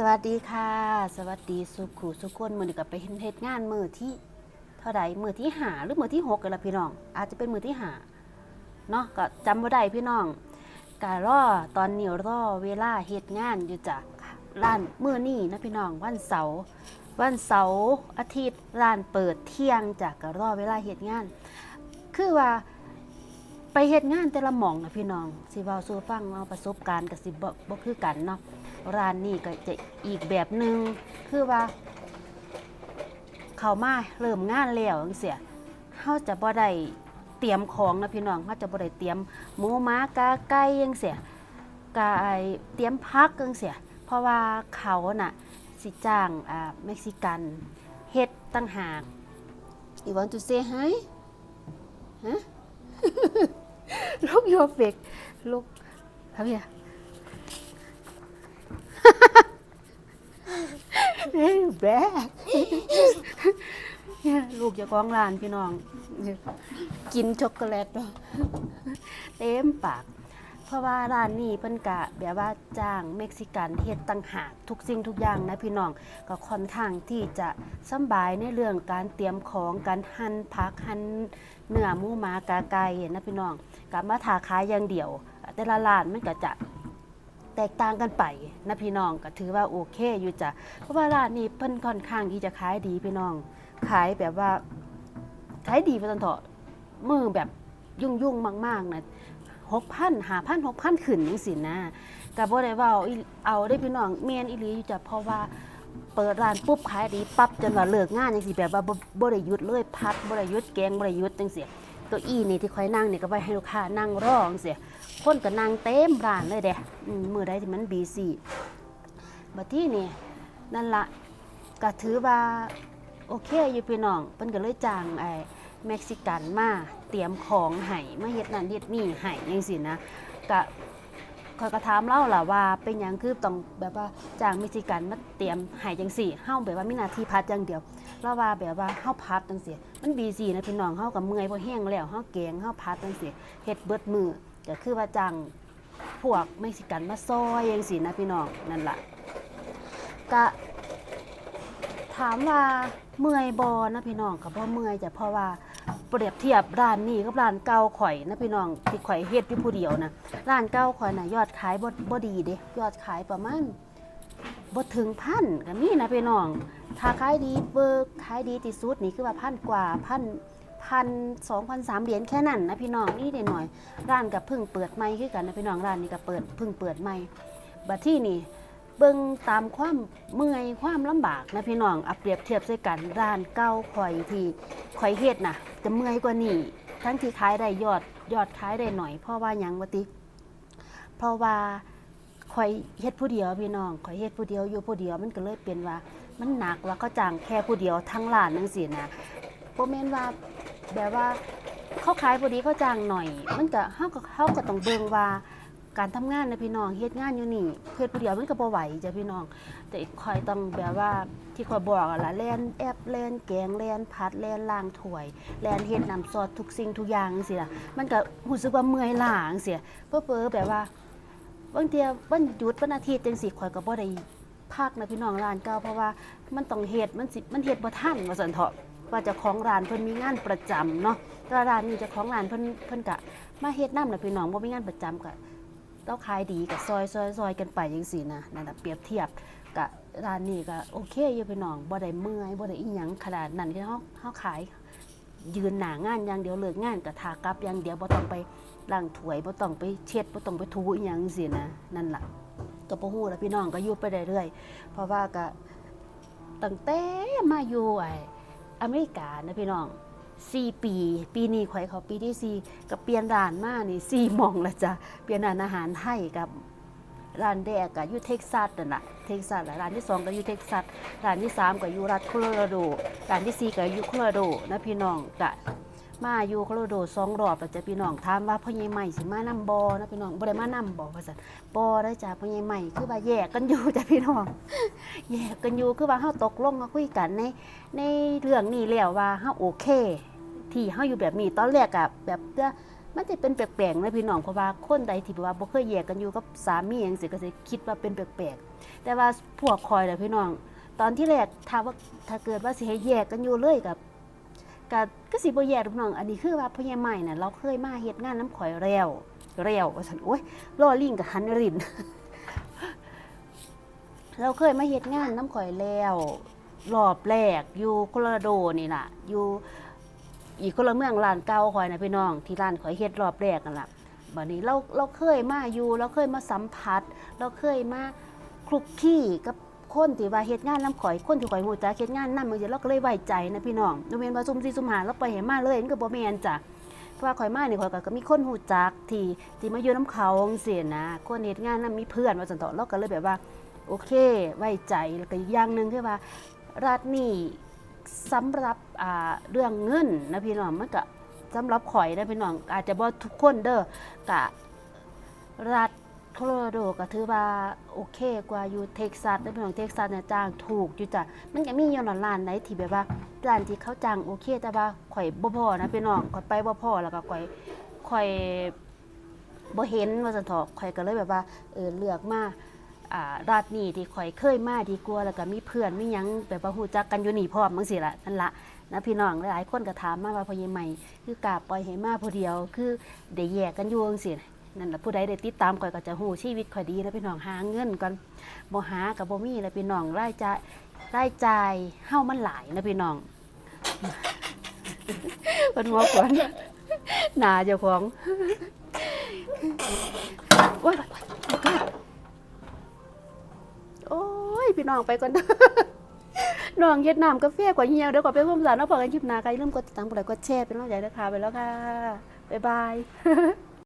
สวัสดีค่ะ สวัสดีสุขุสุขคนมือนี้ก็ไปเฮ็ดเฮ็ดงานมือที่เท่าใดมือที่หาหรือมือที่หกกันละพี่น้อง อาจจะเป็นมือที่หาเนาะก็จำบ่ได้พี่น้องก็รอตอนนี้รอเวลาเฮ็ดงานอยู่จ้ะร้านมือนี้นะพี่น้องวันเสาร์วันเสาร์อาทิตย์ร้านเปิดเที่ยงจ้ะก็รอเวลาเฮ็ดงาน คือว่า ไปเฮ็ดงานแต่ละหม่องนะพี่น้องสิเว้าสู่ฟังเอาประสบการณ์ก็สิบ่บ่คือกันเนาะร้านนี้ก็จะอีกแบบหนึ่งคือว่า เขามาเริ่มงานแล้วจังเสียเขาจะบ่ได้เตรียมของนะพี่น้องเขาจะบ่ได้เตรียมหมูม้ากาไก่จังเสียกาเตรียมพักจังเสียเพราะว่าเขาน่ะสิจ้างอ่าเม็กซิกันเฮ็ดตั้งหาก You want to say hi ฮะ Look your face Look ครับพี่เฮ้ยแบกเนี่ยลูกจะกองลานพี่น้อง กินช็อกโกแลตเต็มปาก เพราะว่าร้านนี้เพิ่นกะแบบว่าจ้างเม็กซิกันเฮ็ดต่างหากทุกสิ่งทุกอย่างนะพี่น้องก็ค่อนข้างที่จะสบายในเรื่องการเตรียมของการหั่นผักหั่นเนื้อหมูหมากาไก่นะพี่น้องกับมาถาขายอย่างเดียว แต่ละร้านมันก็จะแตกต่างกันไปนะพี่น้องก็ถือว่าโอเคอยู่จ้ะเพราะว่าร้านนี้เพิ่นค่อนข้างที่จะขายดีพี่น้อง ขายแบบว่าขายดีไปจนเถอะมือแบบยุ่งยุ่งๆมากๆนะ หกพันหาพันหกพันขึ้นยังสินะกับบ่ได้เว่าอีเอาได้พี่น้องเมียนอีหลีอยู่จ้ะเพราะว่าเปิดร้านปุ๊บขายดีปั๊บจนว่าเลิกงานจังสิแบบว่าบ่บ่ได้หยุดเลยพักบ่ได้หยุดแกงบ่ได้หยุดจังซี่ตัวอีนี่ที่คอยนั่งนี่ก็ไว้ให้ลูกค้านั่งรอจังซี่คนก็นั่งเต็มร้านเลยเด้อืมมือใดที่มันบีซีบัดที่นี่นั่นละก็ถือว่าโอเคอยู่พี่น้องเพิ่นก็เลยจ้างไอ้เม็กซิกันมา เตรียมของให้มาเฮ็ดนั่นเฮ็ดนี่ให้จังซี่นะก็ข้อยก็ถามเล่าล่ะว่าเป็นยังคือต้องแบบว่าจ้างม็กซิกันมาเตรียมให้จังซี่เฮาแบบว่ามีหน้าที่พัดอย่างเดียวเราว่าแบบว่าเฮาพัดจังซี่มันบีซีนะพี่น้องเฮาก็เมื่อยบ่แห้งแล้วเฮาแกงเฮาพัดจังซี่เฮ็ดเบิดมือก็คือว่าจังพวกเม็กซิกันมาซอยยังสินะพี่น้องนั่นละก็ ถามว่าเมื่อยบอนะพี่น้องกับพ่เมื่อยจะเพราะว่าเปรียบเทียบร้านนี้กับร้านเก่าข่อยนะพี่น้องที่ข่อยเฮ็ดอยู่ผู้เดียวนะร้านเก่าข่อยนะยอดขายบ่บ่ดีเด้ยอดขายประมาณบ่ถึงพันก็มีนะพี่น้องถ้าขายดีเบิกขายดีที่สุดนี่คือว่าพันกว่าพันพันสองพันสามเหรียญแค่นั้นนะพี่น้องนี่หน่อยๆร้านกับพิ่งเปิดใหม่คือกันนะพี่น้องร้านนี้ก็เปิดพิ่งเปิดใหม่บัดที่นี่ เบิ่งตามความเมื่อยความลำบากนะพี่น้องเอาเปรียบเทียบใส่กันร้านเก่าข่อยที่ข่อยเฮ็ดนะจะเมื่อยกว่านี้ทั้งที่ขายได้ยอดยอดขายได้หน่อย เพราะว่ายังวะติเพราะว่าข่อยเฮ็ดผู้เดียวพี่น้องข่อยเฮ็ดผู้เดียวอยู่ผู้เดียวมันก็เลยเป็นว่า มันหนักว่าเขาจ้างแค่ผู้เดียวทั้งร้านจังซี่นะบ่แม่นว่าแบบว่าเขาขายผู้ดีเขาจ้างหน่อย มันก็เฮาก็เฮาก็ต้องเบิ่งว่า การทำงานนะพี่น้องเฮ็ดงานอยู่นี่เพื่อผู้เดียวมันก็บ่ไหวจ้ะพี่น้อง แต่คอยต้องแบบว่าที่คอยบอกอะล่ะแล่นแอบแล่นแกงแล่นพัดแล่นล้างถ้วยแล่นเฮ็ดน้ำซอสทุกสิ่งทุกอย่างจังซี่ล่ะมันก็รู้สึกว่าเมื่อยล้าจังซี่เพ้อแบบว่าบางเทีวันหยุดวันอาทิตย์จังซี่ข่อยก็บ่ได้พักนะพี่น้องร้านเก่าเพราะว่ามันต้องเฮ็ดมันสิมันเฮ็ดบ่ทันว่าซั่นเถาะว่าจ้าของร้านเพิ่นมีงานประจำเนาะแต่ร้านนี้จ้าของร้านเพิ่นเพิ่นกะมาเฮ็ดนำน่ะพี่น้องบ่มีงานประจำก็ เราขายดีก็ซอยซอยซอยกันไปจังซี่นะนั่นน่ะเปรียบเทียบกะร้านนี้ก็โอเคอยู่พี่น้องบ่ได้เมื่อยบ่ได้อีหยังขนาดนั้นที่เฮาเฮาขายยืนหนางานอย่างเดียวเลิกงานก็ทากลับอย่างเดียวบ่ต้องไปล้างถ้วยบ่ต้องไปเช็ดบ่ต้องไปถูอีหยังจังซี่นะนั่นล่ะก็บ่ฮู้แล่ะพี่น้องก็อยู่ไปเรื่อยๆเพราะว่าก็ตั้งแต่มาอยู่ไอ้อเมริกานะพี่น้อง สี่ปี ปีนี้ข่อยเขาปีที่สี่ก็เปลี่ยนร้านมานี่สี่มองละจ้ะเปลี่ยนร้านอาหารไทยกับร้านแรกก็อยู่เท็กซัสนั่นแหละเท็กซัสและร้านที่สองก็อยู่เท็กซัสร้านที่สามก็อยู่รัฐโคโลราโดร้านที่สี่ก็อยู่โคโลราโดนะพี่น้องก็มาอยู่โคโลราโดสองรอบแล้วจะพี่น้องถามว่าพ่อใหญ่ใหม่สิมานำบอนะพี่น้องบ่ได้มานำบ่ว่าซั่นบ่ได้จ้ะพ่อใหญ่ใหม่คือว่าแยกกันอยู่จ้ะพี่น้อง แยกกันอยู่คือว่าเฮาตกลงมาคุยกันในในเรื่องนี้แล้วว่าเฮาโอเค ที่เฮาอยู่แบบนี้ตอนแรกอะแบบจะมันจะเป็นแปลกๆนะพี่น้องเพราะว่าคนใดที่แบบว่าบ่เคยแยกกันอยู่กับสามีจังซี่ก็สิคิดว่าเป็นแปลกๆแต่ว่าพวกคอยน่ะพี่น้อง ตอนที่แรกถ้าว่าถ้าเกิดว่าสิให้แยกกันอยู่เลยกับกับก็สิบ่แยกพี่น้อง อันนี้คือว่าพ่อใหญ่ใหม่น่ะเราเคยมาเฮ็ดงานน้ำข่อยแล้วแล้วว่าซั่นโอ้ยล้อลิงกับหันริน เราเคยมาเฮ็ดงานน้ำข่อยแล้วรอบแรกอยู่โคโลราโดนี่ล่ะอยู่อีกคนละเมืองร้านเก่าข่อยนะพี่น้อง ที่ร้านข่อยเฮ็ดรอบแรกกันล่ะบัดนี้เราเราเคยมาอยู่เราเคยมาสัมผัส เราเคยมาคลุกคลี่กับคนที่ว่าเฮ็ดงานน้ำข่อยคนที่ข่อยฮู้จักเฮ็ดงานนำจังซี่เราก็เลยไว้ใจนะพี่น้องบ่แม่นว่าซุ่มซี่ซุ่มหาเราไปเห็นมาเลยมันก็บ่แม่นจ้ะเพราะว่าข่อยมานี่ข่อยก็มีคนฮู้จักที่ที่มาอยู่น้ำเขาจังซี่นะคนเฮ็ดงานนํมีเพื่อนว่าซั่นเถาะเราก็เลยแบบว่า โอเค ไว้ใจแล้วก็อีกอย่างหนึ่งคือว่ารัฐนี่สำหรับอ่าเรื่องเงินนะพี่น้องมันก็สำหรับข่อยนะพี่น้องอาจจะบ่ทุกคนเด้อกะรัฐโคโลราโดก็ถือว่าโอเคกว่าอยู่เท็กซัสนะพี่น้องเท็กซัสเนี่ยจ้างถูกอยู่จ้ะมันก็มีอยู่หลายร้านไหนที่แบบว่าร้านที่เขาจ้างโอเค แต่ว่าข่อยบ่พอนะพี่น้องข่อยไปบ่พอแล้วก็ข่อยข่อยบ่เห็นว่าซั่นเถาะข่อยก็เลยแบบว่าเออเลือกมา อ่ารัฐนี่ที่ข่อยเคยมาดีกว่าแล้วก็มีเพื่อนมีหยังแบบว่าฮู้จักกันอยู่นี่พร้อมจังซี่ล่ะนั่นละนะพี่น้องหลายๆคนก็ถามมาว่าพ่อใหญ่ใหม่คือกาบปล่อยให้มาผู้เดียว คือได้แยกกันอยู่จังซี่นั่นล่ะผู้ใดได้ติดตามข่อยก็จะฮู้ชีวิตข่อยดีนะพี่น้องหาเงินก่อนบ่หาก็บ่มีแล้วพี่น้องรายจ่ายรายจ่ายเฮามันหลายนะพี่น้องเพิ่นหัวขวัญหน้าเจ้าของ พี่น้องไปก่อนน้องเฮ็ดน้ำกาแฟกว่าเหี่ยวเดี๋ยวก่าไปร่วมสารแล้วพอกันคลิปหน้าใครลืมกดติดตามกดไลค์กดแชร์เป็นกำลังใจนะคะไปแล้วค่ะบ๊ายบาย